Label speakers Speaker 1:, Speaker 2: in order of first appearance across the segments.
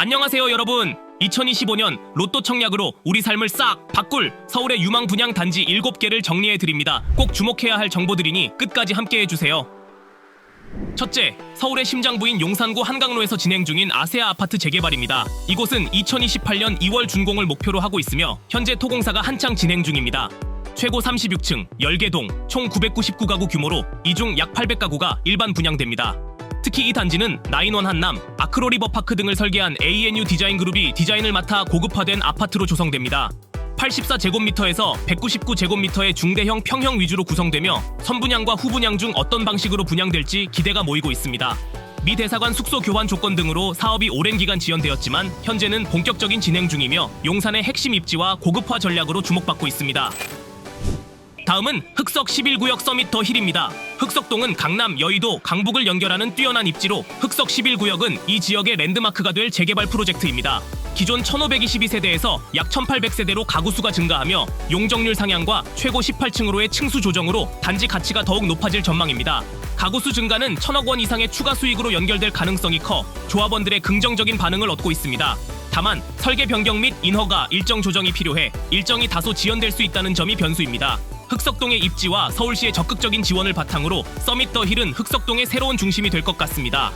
Speaker 1: 안녕하세요 여러분 2025년 로또 청약으로 우리 삶을 싹 바꿀 서울의 유망 분양 단지 7개를 정리해 드립니다 꼭 주목해야 할 정보들이니 끝까지 함께 해 주세요 첫째, 서울의 심장부인 용산구 한강로에서 진행 중인 아세아 아파트 재개발입니다. 이곳은 2028년 2월 준공을 목표로 하고 있으며 현재 토공사가 한창 진행 중입니다. 최고 36층, 10개 동, 총 999가구 규모로 이 중 약 800가구가 일반 분양됩니다. 특히 이 단지는 나인원 한남, 아크로 리버파크 등을 설계한 ANU 디자인 그룹이 디자인을 맡아 고급화된 아파트로 조성됩니다. 84제곱미터에서 199제곱미터의 중대형 평형 위주로 구성되며 선분양과 후분양 중 어떤 방식으로 분양될지 기대가 모이고 있습니다. 미 대사관 숙소 교환 조건 등으로 사업이 오랜 기간 지연되었지만 현재는 본격적인 진행 중이며 용산의 핵심 입지와 고급화 전략으로 주목받고 있습니다. 다음은 흑석 11구역 서밋 더 힐입니다. 흑석동은 강남, 여의도, 강북을 연결하는 뛰어난 입지로 흑석 11구역은 이 지역의 랜드마크가 될 재개발 프로젝트입니다. 기존 1522세대에서 약 1800세대로 가구 수가 증가하며 용적률 상향과 최고 18층으로의 층수 조정으로 단지 가치가 더욱 높아질 전망입니다. 가구 수 증가는 천억 원 이상의 추가 수익으로 연결될 가능성이 커 조합원들의 긍정적인 반응을 얻고 있습니다. 다만 설계 변경 및 인허가 일정 조정이 필요해 일정이 다소 지연될 수 있다는 점이 변수입니다. 흑석동의 입지와 서울시의 적극적인 지원을 바탕으로 서밋 더 힐은 흑석동의 새로운 중심이 될 것 같습니다.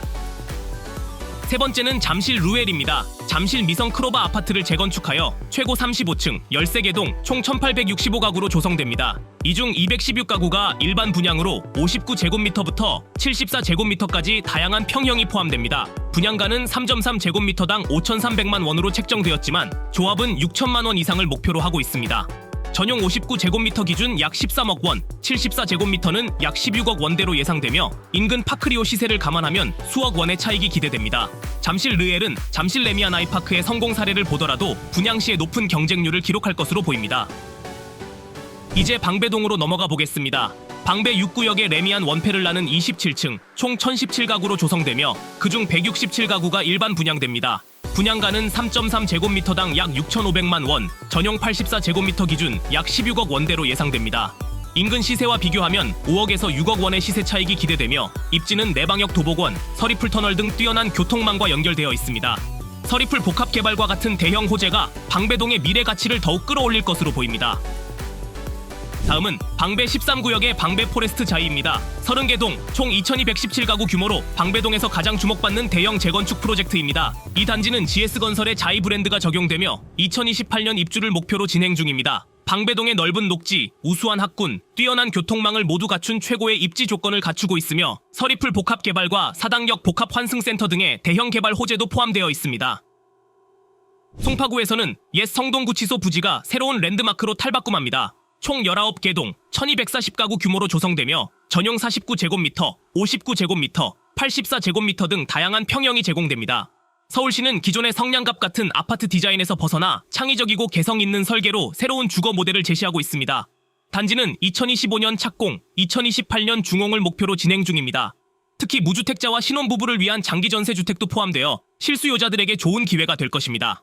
Speaker 1: 세 번째는 잠실 루엘입니다. 잠실 미성 크로바 아파트를 재건축하여 최고 35층, 13개 동, 총 1865가구로 조성됩니다. 이 중 216가구가 일반 분양으로 59제곱미터부터 74제곱미터까지 다양한 평형이 포함됩니다. 분양가는 3.3제곱미터당 5,300만 원으로 책정되었지만 조합은 6천만 원 이상을 목표로 하고 있습니다. 전용 59제곱미터 기준 약 13억 원, 74제곱미터는 약 16억 원대로 예상되며 인근 파크리오 시세를 감안하면 수억 원의 차익이 기대됩니다. 잠실 르엘은 잠실 레미안 아이파크의 성공 사례를 보더라도 분양 시에 높은 경쟁률을 기록할 것으로 보입니다. 이제 방배동으로 넘어가 보겠습니다. 방배 6구역의 레미안 원패를 나는 27층, 총 1017가구로 조성되며 그중 167가구가 일반 분양됩니다. 분양가는 3.3제곱미터당 약 6,500만 원, 전용 84제곱미터 기준 약 16억 원대로 예상됩니다. 인근 시세와 비교하면 5억에서 6억 원의 시세 차익이 기대되며 입지는 내방역 도보권, 서리풀 터널 등 뛰어난 교통망과 연결되어 있습니다. 서리풀 복합 개발과 같은 대형 호재가 방배동의 미래 가치를 더욱 끌어올릴 것으로 보입니다. 다음은 방배 13구역의 방배 포레스트 자이입니다. 30개 동, 총 2217가구 규모로 방배동에서 가장 주목받는 대형 재건축 프로젝트입니다. 이 단지는 GS건설의 자이 브랜드가 적용되며 2028년 입주를 목표로 진행 중입니다. 방배동의 넓은 녹지, 우수한 학군, 뛰어난 교통망을 모두 갖춘 최고의 입지 조건을 갖추고 있으며 서리풀 복합 개발과 사당역 복합 환승센터 등의 대형 개발 호재도 포함되어 있습니다. 송파구에서는 옛 성동구치소 부지가 새로운 랜드마크로 탈바꿈합니다. 총 19개 동, 1240가구 규모로 조성되며 전용 49제곱미터, 59제곱미터, 84제곱미터 등 다양한 평형이 제공됩니다. 서울시는 기존의 성냥갑 같은 아파트 디자인에서 벗어나 창의적이고 개성 있는 설계로 새로운 주거 모델을 제시하고 있습니다. 단지는 2025년 착공, 2028년 중공을 목표로 진행 중입니다. 특히 무주택자와 신혼부부를 위한 장기 전세 주택도 포함되어 실수요자들에게 좋은 기회가 될 것입니다.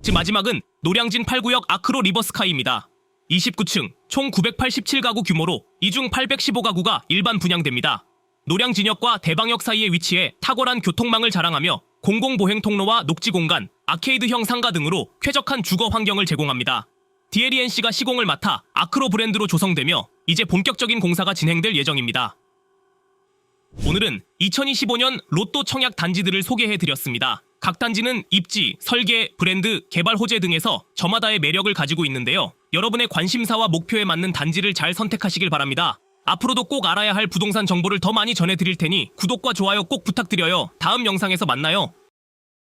Speaker 1: 즉 마지막은 노량진 8구역 아크로 리버스카이입니다. 29층 총 987가구 규모로 이 중 815가구가 일반 분양됩니다. 노량 진역과 대방역 사이에 위치해 탁월한 교통망을 자랑하며 공공보행 통로와 녹지 공간, 아케이드형 상가 등으로 쾌적한 주거 환경을 제공합니다. DLENC가 시공을 맡아 아크로 브랜드로 조성되며 이제 본격적인 공사가 진행될 예정입니다. 오늘은 2025년 로또 청약 단지들을 소개해 드렸습니다. 각 단지는 입지, 설계, 브랜드, 개발 호재 등에서 저마다의 매력을 가지고 있는데요. 여러분의 관심사와 목표에 맞는 단지를 잘 선택하시길 바랍니다. 앞으로도 꼭 알아야 할 부동산 정보를 더 많이 전해드릴 테니 구독과 좋아요 꼭 부탁드려요. 다음 영상에서 만나요.